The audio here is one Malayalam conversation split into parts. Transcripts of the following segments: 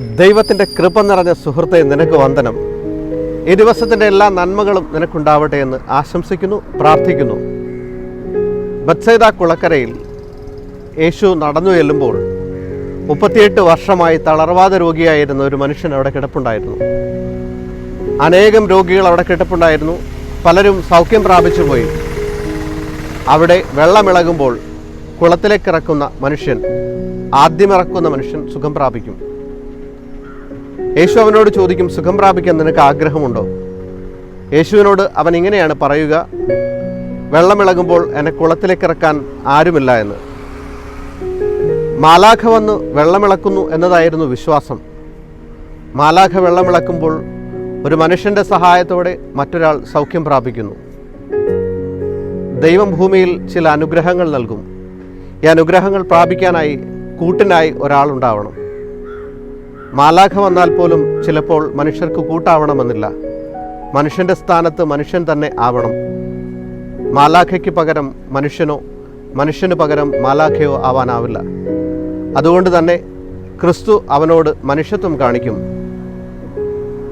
ദൈവത്തിന്റെ കൃപ നിറഞ്ഞ സുഹൃത്തെ നിനക്ക് വന്ദനം. ഈ ദിവസത്തിന്റെ എല്ലാ നന്മകളും നിനക്കുണ്ടാവട്ടെ എന്ന് ആശംസിക്കുന്നു പ്രാർത്ഥിക്കുന്നു. ബത്സൈദ കുളക്കരയിൽ യേശു നടന്നു ചെല്ലുമ്പോൾ മുപ്പത്തിയെട്ട് വർഷമായി തളർവാദ രോഗിയായിരുന്ന ഒരു മനുഷ്യൻ അവിടെ കിടപ്പുണ്ടായിരുന്നു. അനേകം രോഗികൾ അവിടെ കിടപ്പുണ്ടായിരുന്നു. പലരും സൗഖ്യം പ്രാപിച്ചു പോയി. അവിടെ വെള്ളമിളകുമ്പോൾ കുളത്തിലേക്ക് ഇറക്കുന്ന മനുഷ്യൻ ആദ്യമിറക്കുന്ന മനുഷ്യൻ സുഖം പ്രാപിക്കും. യേശു അവനോട് ചോദിക്കും സുഖം പ്രാപിക്കാൻ നിനക്ക് ആഗ്രഹമുണ്ടോ? യേശുവിനോട് അവൻ ഇങ്ങനെയാണ് പറയുക വെള്ളമിളകുമ്പോൾ എന്നെ കുളത്തിലേക്ക് ഇറക്കാൻ ആരുമില്ല എന്ന്. മാലാഖ വന്ന് വെള്ളമിളക്കുന്നു എന്നതായിരുന്നു വിശ്വാസം. മാലാഖ വെള്ളമിളക്കുമ്പോൾ ഒരു മനുഷ്യന്റെ സഹായത്തോടെ മറ്റൊരാൾ സൗഖ്യം പ്രാപിക്കുന്നു. ദൈവം ഭൂമിയിൽ ചില അനുഗ്രഹങ്ങൾ നൽകും. ഈ അനുഗ്രഹങ്ങൾ പ്രാപിക്കാനായി കൂട്ടിനായി ഒരാളുണ്ടാവണം മാലാഖ വന്നാൽ പോലും ചിലപ്പോൾ മനുഷ്യർക്ക് കൂട്ടാവണമെന്നില്ല. മനുഷ്യന്റെ സ്ഥാനത്ത് മനുഷ്യൻ തന്നെ ആവണം. മാലാഖയ്ക്ക് പകരം മനുഷ്യനോ മനുഷ്യന് പകരം മാലാഖയോ ആവാനാവില്ല. അതുകൊണ്ട് തന്നെ ക്രിസ്തു അവനോട് മനുഷ്യത്വം കാണിക്കും.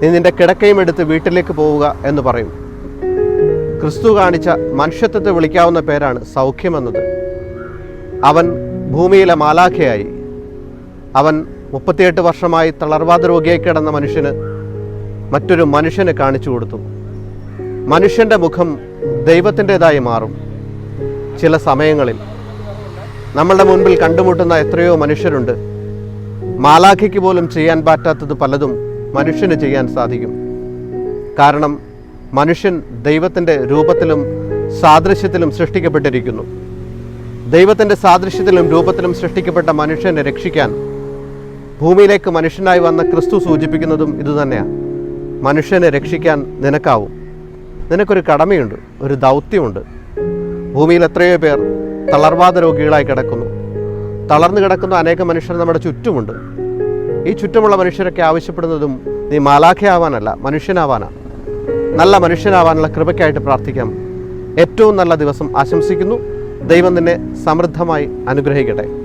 നീ നിന്റെ കിടക്കയും എടുത്ത് വീട്ടിലേക്ക് പോവുക എന്ന് പറയും. ക്രിസ്തു കാണിച്ച മനുഷ്യത്വത്തെ വിളിക്കാവുന്ന പേരാണ് സൗഖ്യമെന്നത് അവൻ ഭൂമിയിലെ മാലാഖയായി. അവൻ മുപ്പത്തിയെട്ട് വർഷമായി തളർവാദ രോഗിയായി കിടന്ന മനുഷ്യന് മറ്റൊരു മനുഷ്യനെ കാണിച്ചു കൊടുത്തു. മനുഷ്യന്റെ മുഖം ദൈവത്തിന്റെതായി മാറും. ചില സമയങ്ങളിൽ നമ്മളുടെ മുൻപിൽ കണ്ടുമുട്ടുന്ന എത്രയോ മനുഷ്യരുണ്ട്. മാലാഖയ്ക്ക് പോലും ചെയ്യാൻ പറ്റാത്തത് പലതും മനുഷ്യന് ചെയ്യാൻ സാധിക്കും. കാരണം മനുഷ്യൻ ദൈവത്തിന്റെ രൂപത്തിലും സാദൃശ്യത്തിലും സൃഷ്ടിക്കപ്പെട്ടിരിക്കുന്നു. ദൈവത്തിന്റെ സാദൃശ്യത്തിലും രൂപത്തിലും സൃഷ്ടിക്കപ്പെട്ട മനുഷ്യനെ രക്ഷിക്കാൻ ഭൂമിയിലേക്ക് മനുഷ്യനായി വന്ന ക്രിസ്തു സൂചിപ്പിക്കുന്നതും ഇതുതന്നെയാണ്. മനുഷ്യനെ രക്ഷിക്കാൻ നിനക്കാവും. നിനക്കൊരു കടമയുണ്ട് ഒരു ദൗത്യമുണ്ട്. ഭൂമിയിൽ എത്രയോ പേർ തളർവാദ രോഗികളായി കിടക്കുന്നു. തളർന്നു കിടക്കുന്ന അനേക മനുഷ്യർ നമ്മുടെ ചുറ്റുമുണ്ട്. ഈ ചുറ്റുമുള്ള മനുഷ്യരൊക്കെ ആവശ്യപ്പെടുന്നതും നീ മാലാഖയാവാനല്ല മനുഷ്യനാവാനാണ്. നല്ല മനുഷ്യനാവാനുള്ള കൃപയ്ക്കായിട്ട് പ്രാർത്ഥിക്കാം. ഏറ്റവും നല്ല ദിവസം ആശംസിക്കുന്നു. ദൈവം നിന്നെ സമൃദ്ധമായി അനുഗ്രഹിക്കട്ടെ.